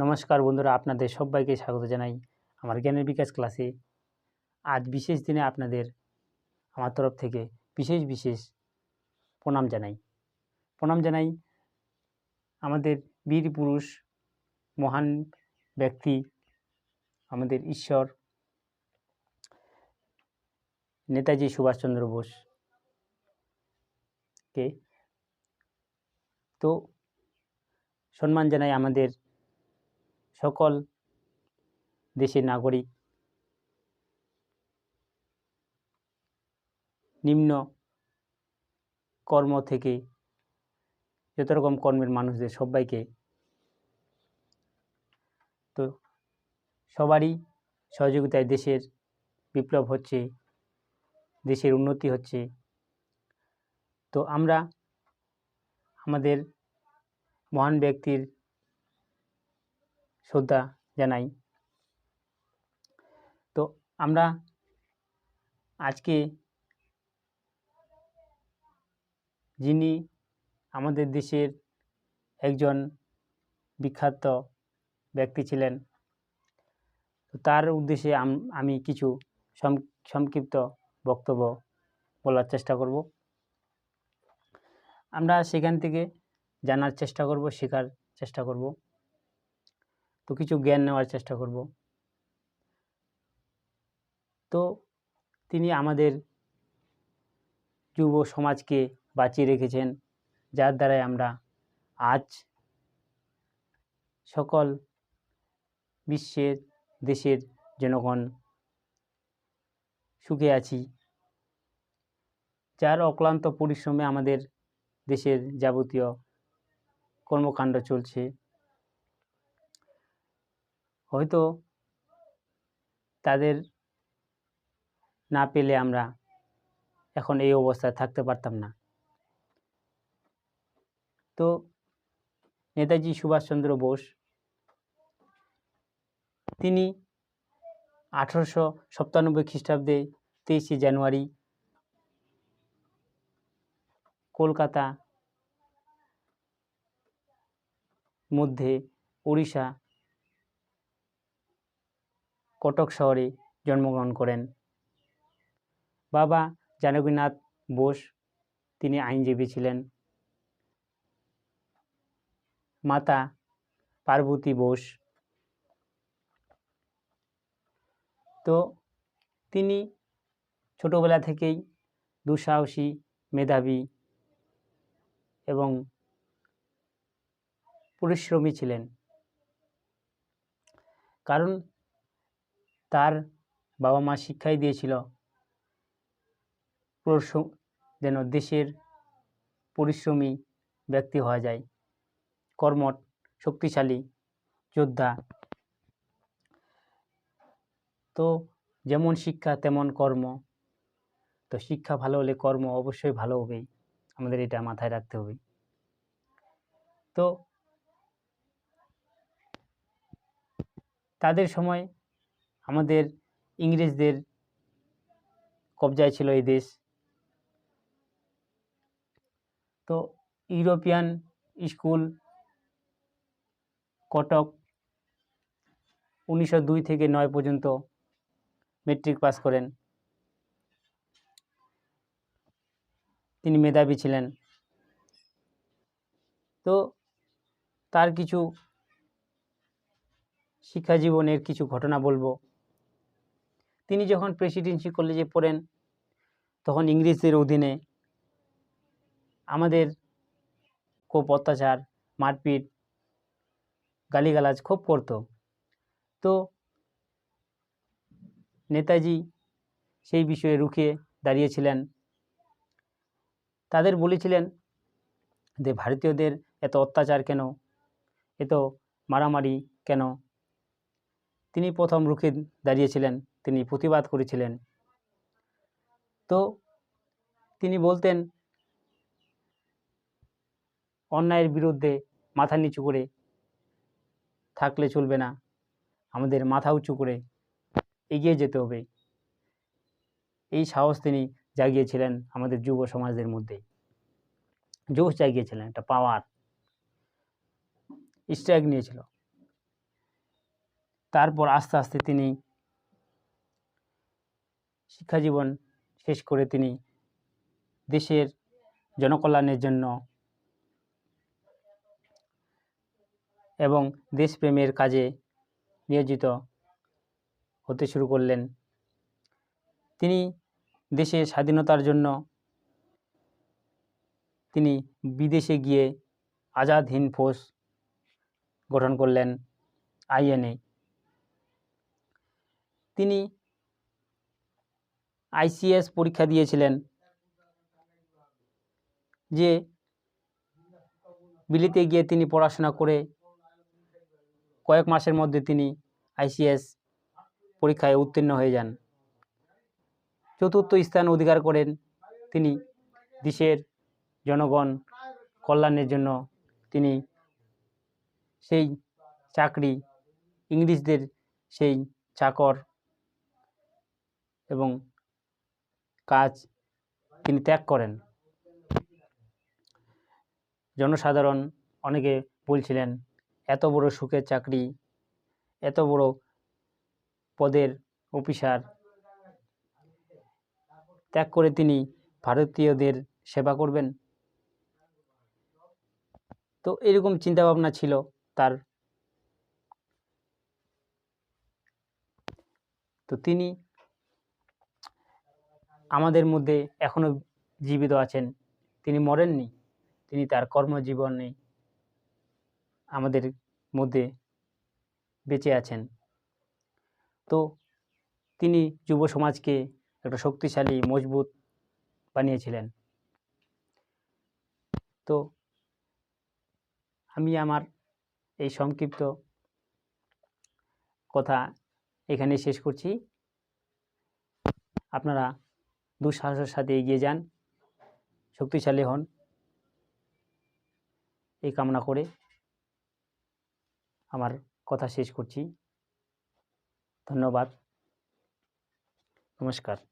নমস্কার বন্ধুরা, আপনাদের সবাইকে স্বাগত জানাই আমার জ্ঞানের বিকাশ ক্লাসে। আজ বিশেষ দিনে আপনাদের আমার তরফ থেকে বিশেষ বিশেষ প্রণাম জানাই। প্রণাম জানাই আমাদের বীর পুরুষ, মহান ব্যক্তি, আমাদের ঈশ্বর, নেতাজি সুভাষচন্দ্র বোসকে তো, সম্মান জানাই আমাদের সকল দেশের নাগরিক নিম্ন কর্ম থেকে যত রকম কর্মের মানুষদের সবাইকে তো সবারই সহযোগিতায় দেশের বিপ্লব হচ্ছে, দেশের উন্নতি হচ্ছে। তো আমরা আমাদের মহান ব্যক্তির শ্রদ্ধা জানাই। তো আমরা আজকে যিনি আমাদের দেশের একজন বিখ্যাত ব্যক্তি ছিলেন তার উদ্দেশ্যে আমি কিছু সংক্ষিপ্ত বক্তব্য বলার চেষ্টা করব। আমরা সেখান থেকে জানার চেষ্টা করব, শেখার চেষ্টা করব। তো কিছু জ্ঞান নেওয়ার চেষ্টা করব। তো তিনি আমাদের যুব সমাজকে বাঁচিয়ে রেখেছেন, যার দ্বারাই আমরা আজ সকল বিশ্বের, দেশের জনগণ সুখে আছি। যার অক্লান্ত পরিশ্রমে আমাদের দেশের যাবতীয় কর্মকাণ্ড চলছে। হয়তো তাদের না পেলে আমরা এখন এই অবস্থায় থাকতে পারতাম না। তো নেতাজি সুভাষচন্দ্র বোস তিনি আঠারোশো সপ্তানব্বই খ্রিস্টাব্দে তেইশে জানুয়ারি কলকাতা মধ্যে উড়িষ্যা কটক শহরে জন্মগ্রহণ করেন। বাবা জানকীনাথ বোস, তিনি আইনজীবী ছিলেন। মাতা পার্বতী বোস। তো তিনি ছোটোবেলা থেকেই দুঃসাহসী মেধাবী এবং পরিশ্রমী ছিলেন। কারণ তার বাবা মা শিক্ষাই দিয়েছিল। যেন দেশের পরিশ্রমী ব্যক্তি হওয়া যায়। কর্মঠ, শক্তিশালী যোদ্ধা। তো যেমন শিক্ষা, তেমন কর্ম। তো শিক্ষা ভালো হলে কর্ম অবশ্যই ভালো হবে আমাদের এটা মাথায় রাখতে হবে। তো তাদের সময় আমাদের ইংরেজদের কবজায় ছিল এই দেশ। তো ইউরোপিয়ান স্কুল কটক উনিশশো দুই থেকে নয় পর্যন্ত মেট্রিক পাস করেন। তিনি মেধাবী ছিলেন। তো তার কিছু শিক্ষা জীবনের কিছু ঘটনা বলব। তিনি যখন প্রেসিডেন্সি কলেজে পড়েন, তখন ইংরেজদের অধীনে আমাদের খুব অত্যাচার, মারপিট, গালিগালাজ খুব করতো। তো নেতাজি সেই বিষয়ে রুখে দাঁড়িয়েছিলেন। তাদের বলেছিলেন যে, ভারতীয়দের এত অত্যাচার কেন? এত মারামারি কেন? তিনি প্রথম রুখে দাঁড়িয়েছিলেন, তিনি প্রতিবাদ করেছিলেন। তো তিনি বলতেন, অন্যায়ের বিরুদ্ধে মাথা নিচু করে থাকলে চলবে না, আমাদের মাথা উঁচু করে এগিয়ে যেতে হবে। এই সাহস তিনি জাগিয়েছিলেন আমাদের যুব সমাজদের মধ্যে। জোশ জাগিয়েছিলেন, একটা পাওয়ার স্ট্রাইক নিয়েছিল। তারপর আস্তে আস্তে তিনি শিক্ষাজীবন শেষ করে তিনি দেশের জনকল্যাণের জন্য এবং দেশপ্রেমের কাজে নিয়োজিত হতে শুরু করলেন। তিনি দেশের স্বাধীনতার জন্য তিনি বিদেশে গিয়ে আজাদ হিন্দ ফৌজ গঠন করলেন, আইএনএ। তিনি আইসিএস পরীক্ষা দিয়েছিলেন যে বিলিতে গিয়ে তিনি পড়াশোনা করে কয়েক মাসের মধ্যে তিনি আইসিএস পরীক্ষায় উত্তীর্ণ হয়ে যান। চতুর্থ স্থান অধিকার করেন তিনি দেশের জনগণ কল্যাণের জন্য। তিনি সেই চাকরি, ইংরেজদের সেই চাকর এবং কাজ তিনি ত্যাগ করেন। জনসাধারণ অনেকে বলছিলেন, এত বড় সুখের চাকরি, এত বড় পদের অফিসার। ত্যাগ করে তিনি ভারতীয়দের সেবা করবেন? তো এরকম চিন্তাভাবনা ছিল তার। তো তিনি আমাদের মধ্যে এখনও জীবিত আছেন। তিনি মরেননি, তিনি তার কর্মজীবনে আমাদের মধ্যে বেঁচে আছেন। তো তিনি যুব সমাজকে একটা শক্তিশালী, মজবুত বানিয়েছিলেন। তো আমি আমার এই সংক্ষিপ্ত কথা এখানে শেষ করছি। আপনারা দুঃসাহসের সাথে এগিয়ে যান। শক্তিশালী হন। এই কামনা করে আমার কথা শেষ করছি। ধন্যবাদ। নমস্কার।